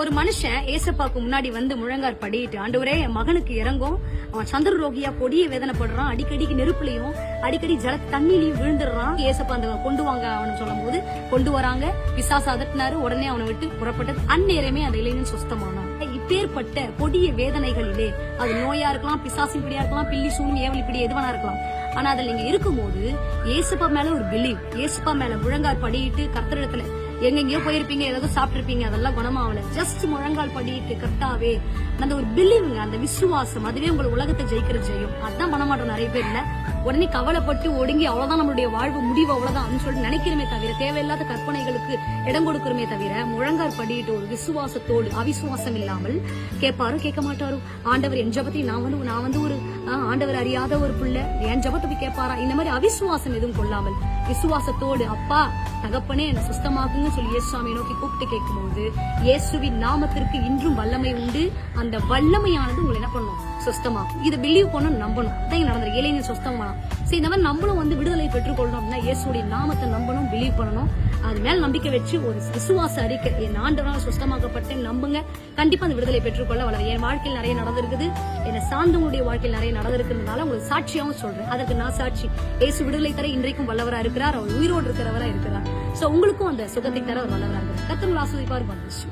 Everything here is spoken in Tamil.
ஒரு மனுஷன் ஏசப்பாக்கு முன்னாடி வந்து முழங்கார் படிட்டு ஆண்டவரே என் மகனுக்கு இறங்கும். அவன் சந்திர ரோகியா கொடிய வேதனைப்படுறான். அடிக்கடிக்கு நெருப்புலையும் அடிக்கடி ஜல தண்ணிலையும் விழுந்துடுறான். ஏசப்பா அந்த கொண்டு வாங்க அவனு சொல்லும் போது கொண்டு வராங்க. பிசாசு அதட்டினாரு. உடனே அவனை விட்டு புறப்பட்டது. அந்நேரமே அந்த இளைஞன் சுஸ்தமானான். இப்பேற்பட்ட கொடிய வேதனைகளிலே அது நோயா இருக்கலாம் பிசாசின் பிடியா இருக்கலாம் பில்லி சூன் ஏவலி பிடி எதுவனா இருக்கலாம். ஆனா அதுல நீங்க இருக்கும்போது ஏசப்பா மேல ஒரு பிலீவ் ஏசப்பா மேல முழங்கால் படியிட்டு கத்திரத்துல எங்கெங்கயோ போயிருப்பீங்க ஏதாவது சாப்பிட்டிருப்பீங்க அதெல்லாம் குணமாவல. ஜஸ்ட் முழங்கால் படியிட்டு கர்த்தாவே அந்த ஒரு பிலீவுங்க அந்த விசுவாசம் அதுவே உங்களை உலகத்தை ஜெயிக்கிற ஜெயம். அதான் பண்ண மாட்டோம் நிறைய பேர் இல்ல. உடனே கவலைப்பட்டு ஒடுங்கி அவ்வளவுதான் நம்மளுடைய வாழ்வு முடிவு அவ்வளவுதான் சொல்லிட்டு நினைக்கிறமே தவிர தேவையில்லாத கற்பனைகளுக்கு இடம் கொடுக்கிறோமே தவிர முழங்கால் படிட்டு ஒரு விசுவாசத்தோடு அவிசுவாசம் இல்லாமல் கேட்பாரும் கேட்க மாட்டாரோ? ஆண்டவர் என் ஜபத்தை நான் வந்து நான் வந்து ஒரு ஆண்டவர் அறியாத ஒரு பிள்ளை என் ஜபத்தை போய் கேட்பாரா? இந்த மாதிரி அவிசுவாசம் எதுவும் கொள்ளாமல் விசுவாசத்தோடு அப்பா தகப்பனே என்ன சுஸ்தமாக்குங்க சொல்லி இயேசுவாமியை நோக்கி கூப்பிட்டு கேட்கும்போது இயேசுவின் நாமத்திற்கு இன்றும் வல்லமை உண்டு. அந்த வல்லமையானது உங்களை என்ன பண்ணும்? சுஸ்தமாக்கும் இதை பிலீவ் பண்ணணும் நம்பணும். அதான் இங்க நடந்திருக்கு. இளைஞன் சுஸ்தமானான் சரி இந்த மாதிரி நம்மளும் வந்து விடுதலை பெற்றுக்கொள்ளணும் அப்படின்னா இயேசுடைய நாமத்தை நம்பணும் பிலீவ் பண்ணணும். அது மேல நம்பிக்கை வச்சு ஒரு விசுவாச அறிக்கை. என் ஆண்டவரால் சுஸ்தமாக்கப்பட்டேன் நம்புங்க. கண்டிப்பா அந்த விடுதலை பெற்றுக்கொள்ள வளர என் வாழ்க்கையில் நிறைய நடந்திருக்குது. என்னை சார்ந்தவங்களுடைய வாழ்க்கையில் நிறைய நடந்திருக்கிறதுனால உங்களுக்கு சாட்சியாகவும் சொல்றேன். அதற்கு நான் சாட்சி. இயேசு விடுதலை தர இன்றைக்கும் வல்லவரா இருக்கிறார். அவர் உயிரோடு இருக்கிறவரா இருக்கிறார். சோ உங்களுக்கும் அந்த சுகத்தை தர அவர் வல்லவரா இருக்கிறார். கத்தவங்களை ஆஸ்வதிப்பார். வந்துச்சு